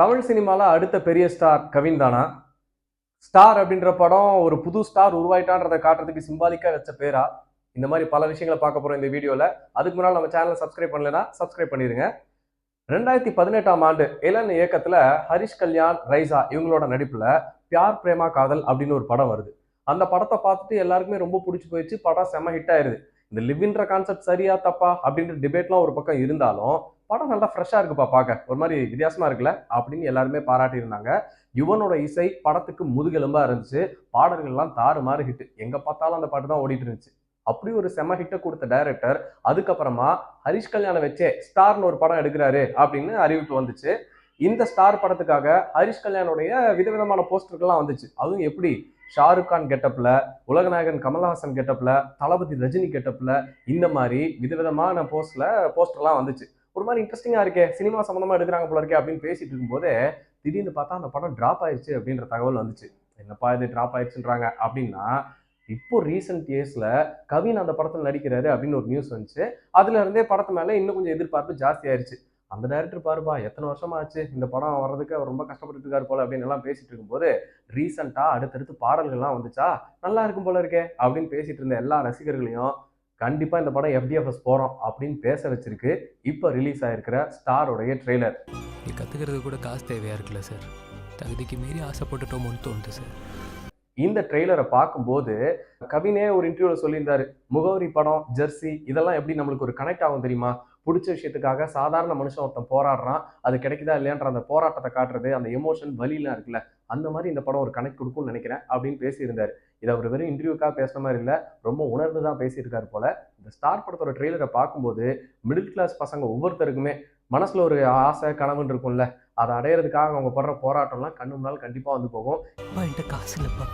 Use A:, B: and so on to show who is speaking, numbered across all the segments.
A: தமிழ் சினிமாவில் அடுத்த பெரிய ஸ்டார் கவின் தானா? ஸ்டார் அப்படின்ற படம் ஒரு புது ஸ்டார் உருவாயிட்டான்றதை காட்டுறதுக்கு சிம்பாலிக்காக வச்ச பேரா? இந்த மாதிரி பல விஷயங்களை பார்க்க போகிறோம் இந்த வீடியோவில் அதுக்கு முன்னால் நம்ம சேனலை சப்ஸ்கிரைப் பண்ணலைன்னா சப்ஸ்கிரைப் பண்ணிடுங்க ரெண்டாயிரத்தி பதினெட்டாம் ஆண்டு இளன் இயக்கத்தில் ஹரிஷ் கல்யாண் ரைசா இவங்களோட நடிப்பில் பியார் பிரேமா காதல் அப்படின்னு ஒரு படம் வருது. அந்த படத்தை பார்த்துட்டு எல்லாருக்குமே ரொம்ப பிடிச்சி போயிடுச்சு. படம் செம்ம ஹிட் ஆயிருது. இந்த லிவ்ன்ற கான்செப்ட் சரியா தப்பா அப்படின்ற டிபேட்லாம் ஒரு பக்கம் இருந்தாலும் படம் நல்லா ஃப்ரெஷ்ஷாக இருக்குப்பா பார்க்க ஒரு மாதிரி வித்தியாசமாக இருக்குல்ல? அப்படின்னு எல்லாருமே பாராட்டியிருந்தாங்க. யுவனோட இசை படத்துக்கு முதுகெலும்பாக இருந்துச்சு. பாடல்கள்லாம் தாறு மாறு ஹிட் எங்கே பார்த்தாலும் அந்த பாட்டு தான் ஓடிட்டு இருந்துச்சு. அப்படி ஒரு செம ஹிட்டை கொடுத்த டைரக்டர் அதுக்கப்புறமா ஹரிஷ் கல்யாணம் வச்சே ஸ்டார்னு ஒரு படம் எடுக்கிறாரு அப்படின்னு அறிவிப்பு வந்துச்சு. இந்த ஸ்டார் படத்துக்காக ஹரிஷ் கல்யாணுடைய விதவிதமான போஸ்டர்கள்லாம் வந்துச்சு. அதுவும் எப்படி? ஷாருக் கான் கெட்டப்ல உலகநாயகன் கமல்ஹாசன் கெட்டப்ல தளபதி ரஜினி கெட்டப்ல இந்த மாதிரி விதவிதமான போஸ்ட்ல போஸ்டர்லாம் வந்துச்சு. ஒரு மாதிரி இன்ட்ரெஸ்டிங்கா இருக்கே சினிமா சம்மந்தமாக எடுக்கிறாங்க போல இருக்கே அப்படின்னு பேசிட்டு இருக்கும்போது திடீர்னு பார்த்தா அந்த படம் ட்ராப் ஆயிடுச்சு அப்படின்ற தகவல் வந்துச்சு. என்னப்பா இது ட்ராப் ஆயிடுச்சுன்றாங்க அப்படின்னா இப்போ ரீசெண்ட் இயர்ஸில் கவின் அந்த படத்தில் நடிக்கிறாரு அப்படின்னு ஒரு நியூஸ் வந்துச்சு. அதுல இருந்தே படத்து மேலே இன்னும் கொஞ்சம் எதிர்பார்ப்பு ஜாஸ்தி ஆயிடுச்சு அந்த டேரக்டர் பாருப்பா எத்தனை வருஷமா ஆச்சு? இந்த படம் வர்றதுக்கு அவர் ரொம்ப கஷ்டப்பட்டு இருக்காரு போல அப்படின்னு எல்லாம் பேசிட்டு இருக்கும்போது ரீசெண்டாக அடுத்தடுத்து பாடல்கள்லாம் வந்துச்சா? நல்லா இருக்கும் போல இருக்கே அப்படின்னு பேசிட்டு இருந்த எல்லா ரசிகர்களையும் கண்டிப்பா இந்த படம் எஃப்டிஎஃப்எஸ் போறோம் அப்படின்னு பேச வச்சிருக்கு. இப்போ ரிலீஸ் ஆயிருக்கிற ஸ்டாரோடைய ட்ரெய்லர்
B: இது கற்றுக்கிறது கூட காசு தேவையாக இருக்குல்ல சார் தகுதிக்கு மீறி ஆசைப்பட்டுட்டோமோன்னு தோணுது சார்
A: இந்த ட்ரெய்லரை பார்க்கும்போது கவினே ஒரு இன்டர்வியூல சொல்லியிருந்தாரு முகவரி படம் ஜெர்சி இதெல்லாம் எப்படி நம்மளுக்கு ஒரு கனெக்ட் ஆகும் தெரியுமா? பிடிச்ச விஷயத்துக்காக சாதாரண மனுஷன் ஒருத்தன் போராடுறான் அது கிடைக்குதா இல்லையான்ற அந்த போராட்டத்தை காட்டுறது அந்த எமோஷன் வலிலாம் இருக்குல்ல அந்த மாதிரி இந்த படம் ஒரு கனெக்ட் கொடுக்கும்னு நினைக்கிறேன் அப்படின்னு பேசியிருந்தார். இதை அவர் வெறும் இன்டர்வியூக்காக பேசுன மாதிரி இல்லை ரொம்ப உணர்ந்து தான் பேசியிருக்காரு போல. இந்த ஸ்டார் படத்தோட ட்ரெய்லரை பார்க்கும்போது மிடில் கிளாஸ் பசங்க ஒவ்வொருத்தருக்குமே மனசில் ஒரு ஆசை கனவுன்னு இருக்கும்ல அதை அடையிறதுக்காக அவங்க படுற போராட்டம்லாம் கண்ணு முன்னால் கண்டிப்பாக வந்து போகும்.
B: காசு இல்லைப்பா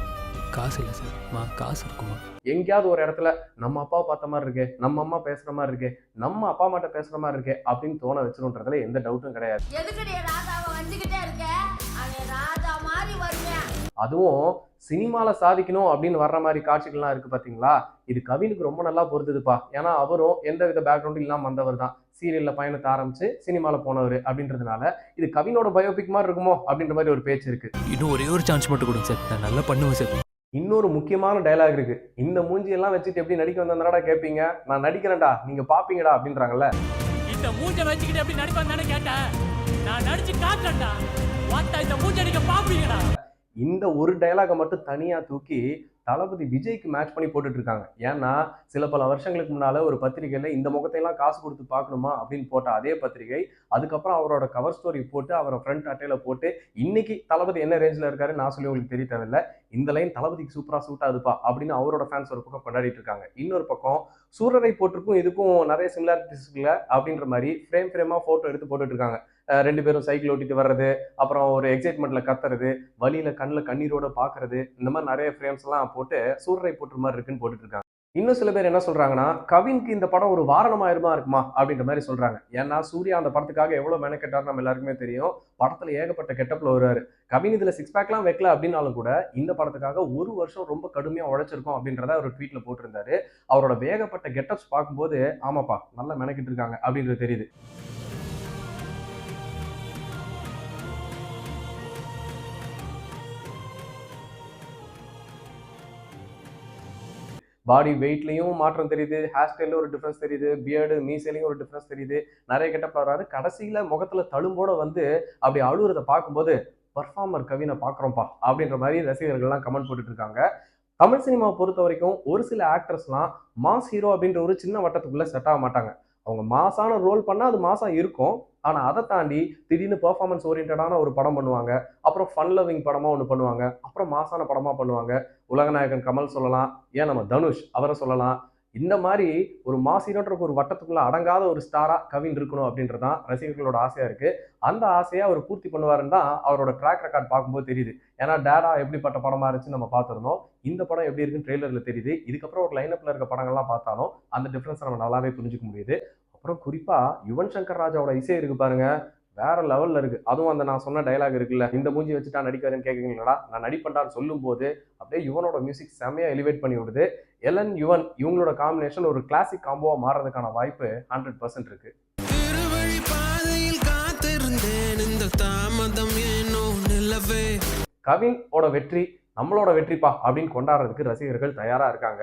B: காசு இல்லை சார். மா காசு இருக்குமா?
A: எங்கேயாவது ஒரு இடத்துல நம்ம அப்பாவை பார்த்த மாதிரி இருக்கே நம்ம அம்மா பேசுற மாதிரி இருக்கே நம்ம அப்பா அம்மாட்ட பேசுற மாதிரி இருக்கே அப்படின்னு தோண வச்சிருன்றதுல எந்த டவுட்டும் கிடையாது. அதுவும் சினிமால சாதிக்கணும் அப்படின்னு வர்ற மாதிரி காட்சிகள்லாம் இருக்கு பாத்தீங்களா? இது கவினுக்கு ரொம்ப நல்லா பொறுத்துதுப்பா ஏன்னா அவரும் எந்த வித பேக்ரவுண்டும் இல்லாம வந்தவர் தான். சீரியல்ல பயணத்தை ஆரம்பிச்சு சினிமால போனவர் அப்படின்றதுனால இது கவினோட பயோபிக் மாதிரி இருக்குமோ அப்படின்ற மாதிரி ஒரு பேச்சு இருக்கு.
B: இன்னும் ஒரே ஒரு சான்ஸ் மட்டும் கொடுங்க சார். நான் நல்லா பண்ணுவேன் சார்.
A: இன்னொரு முக்கியமான டயலாக் இருக்கு. இந்த மூஞ்சி எல்லாம் வச்சுட்டு எப்படி நடிக்க வந்தாடா கேட்பீங்க நான் நடிக்கிறேன்டா நீங்க பாப்பீங்கடா அப்படின்றாங்கல்ல.
C: இந்த மூஞ்ச வச்சுக்கிட்டு எப்படி நடிப்பான்னு கேட்டேன் நான் நடிச்சு காட்டுறேன்டா. வாத்தா இந்த மூஞ்ச நீங்க பாப்பீங்கடா.
A: இந்த ஒரு டைலாகை மட்டும் தனியாக தூக்கி தளபதி விஜய்க்கு மேட்ச் பண்ணி போட்டுட்டு இருக்காங்க. ஏன்னா சில பல வருஷங்களுக்கு முன்னால ஒரு பத்திரிகையில இந்த முகத்தையெல்லாம் காசு கொடுத்து பார்க்கணுமா அப்படின்னு போட்ட அதே பத்திரிகை அதுக்கப்புறம் அவரோட கவர் ஸ்டோரி போட்டு அவரை ஃப்ரண்ட் அட்டையில போட்டு இன்னைக்கு தளபதி என்ன ரேஞ்சில் இருக்காரு நான் சொல்லி உங்களுக்கு தெரிய தேவையில்ல. இந்த லைன் தளபதிக்கு சூப்பராக சூட் ஆகுதுப்பா அப்படின்னு அவரோட ஃபேன்ஸ் ஒரு பக்கம் கொண்டாடிட்டு இருக்காங்க. இன்னொரு பக்கம் சூரரை போட்டிருக்கும் இதுக்கும் நிறைய சிமிலாரிட்டிஸ் இல்லை அப்படின்ற மாதிரி ஃப்ரேம் ஃப்ரேமாக ஃபோட்டோ எடுத்து போட்டுட்டு இருக்காங்க. ரெண்டு பேரும் சைக்கிள் ஓட்டிட்டு வர்றது அப்புறம் ஒரு எக்ஸைட்மெண்ட்ல கத்துறது வழியில கண்ணில் கண்ணீரோட பாக்குறது இந்த மாதிரி நிறைய ஃப்ரேம்ஸ் எல்லாம் போட்டு சூரரை போட்டு மாதிரி இருக்குன்னு போட்டுட்டு இருக்காங்க. இன்னும் சில பேர் என்ன சொல்றாங்கன்னா கவின்க்கு இந்த படம் ஒரு வாரணமாயிருமா இருக்குமா? அப்படின்ற மாதிரி சொல்றாங்க. ஏன்னா சூர்யா அந்த படத்துக்காக எவ்வளவு மெனக்கெட்டார் நம்ம எல்லாருக்குமே தெரியும். படத்துல ஏகப்பட்ட கெட்டப்ல வருவாரு. கவின் இதுல சிக்ஸ் பேக்லாம் வைக்கல அப்படின்னாலும் கூட இந்த படத்துக்காக ஒரு வருஷம் ரொம்ப கடுமையா உழைச்சிருக்கோம் அப்படின்றத ஒரு ட்வீட்ல போட்டிருந்தாரு. அவரோட வேகப்பட்ட கெட்டப்ஸ் பார்க்கும்போது ஆமாப்பா நல்லா மெனக்கிட்டு இருக்காங்க அப்படின்றது தெரியுது. பாடி வெயிட்லையும் மாற்றம் தெரியுது ஹேர் ஸ்டைலில் ஒரு டிஃப்ரென்ஸ் தெரியுது பியர்டு மீசைலையும் ஒரு டிஃப்ரென்ஸ் தெரியுது. நிறைய கெட்டப் வராது. கடைசியில் முகத்தில் தழும்போட வந்து அப்படி அழுகுறதை பார்க்கும்போது பர்ஃபார்மர் கவினை பார்க்குறோம்ப்பா அப்படின்ற மாதிரி ரசிகர்கள்லாம் கமெண்ட் போட்டுட்டு இருக்காங்க தமிழ் சினிமாவை பொறுத்த வரைக்கும் ஒரு சில ஆக்டர்ஸ்லாம் மாஸ் ஹீரோ அப்படின்ற ஒரு சின்ன வட்டத்துக்குள்ளே செட் ஆக மாட்டாங்க. அவங்க மாசான ரோல் பண்ணால் அது மாசம் இருக்கும். ஆனால் அதை தாண்டி திடீர்னு பெர்ஃபார்மன்ஸ் ஓரியன்டான ஒரு படம் பண்ணுவாங்க. அப்புறம் ஃபன் லவ்விங் படமாக ஒன்று பண்ணுவாங்க. அப்புறம் மாசான படமாக பண்ணுவாங்க. உலகநாயகன் கமல் சொல்லலாம். ஏன் நம்ம தனுஷ்? அவரை சொல்லலாம். இந்த மாதிரி ஒரு மாசினன்ற ஒரு வட்டத்துக்குள்ள அடங்காத ஒரு ஸ்டாரா கவின் இருக்கணும் அப்படின்றது தான் ரசிகர்களோட ஆசையா இருக்கு. அந்த ஆசையை அவர் பூர்த்தி பண்ணுவாருன்னு தான் அவரோட ட்ராக் ரெக்கார்ட் பார்க்கும்போது தெரியுது. ஏன்னா டேடா எப்படிப்பட்ட படமா இருந்துச்சு நம்ம பார்த்துருந்தோம். இந்த படம் எப்படி இருக்குன்னு ட்ரெய்லர்ல தெரியுது. இதுக்கப்புறம் ஒரு லைனப்ல இருக்க படங்கள்லாம் பார்த்தாலும் அந்த டிஃப்ரென்ஸ் நம்ம நல்லாவே புரிஞ்சுக்க முடியுது. அப்புறம் குறிப்பா யுவன் சங்கர் ராஜாவோட இசை இருக்கு பாருங்க. வேற லெவல்ல இருக்கு. அதுவும் அந்த நான் சொன்ன டைலாக் இருக்குல்ல இந்த மூஞ்சி வச்சுட்டா நடிக்காருன்னு கேட்குறீங்களா நான் நடிப்பேன்டான்னு சொல்லும் போது அப்படியே யுவனோட மியூசிக் செமையா எலிவேட் பண்ணி விடுது. எலன் யுவன் இவங்களோட காம்பினேஷன் ஒரு கிளாசிக் காம்போவா மாறதுக்கான வாய்ப்பு ஹண்ட்ரட் பர்சன்ட் இருக்கு. கவினோட வெற்றி நம்மளோட வெற்றிப்பா அப்படின்னு கொண்டாடுறதுக்கு ரசிகர்கள் தயாரா இருக்காங்க.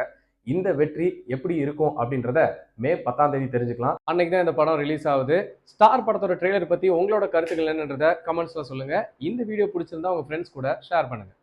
A: இந்த வெற்றி எப்படி இருக்கும் அப்படின்றத மே பத்தாம் தேதி தெரிஞ்சுக்கலாம். அன்னைக்கு தான் இந்த படம் ரிலீஸ் ஆகுது. ஸ்டார் படத்தோட ட்ரெய்லர் பத்தி உங்களோட கருத்துக்கள் என்னன்றத கமெண்ட்ஸ்ல சொல்லுங்க. இந்த வீடியோ பிடிச்சிருந்தா உங்க ஃப்ரெண்ட்ஸ் கூட ஷேர் பண்ணுங்க.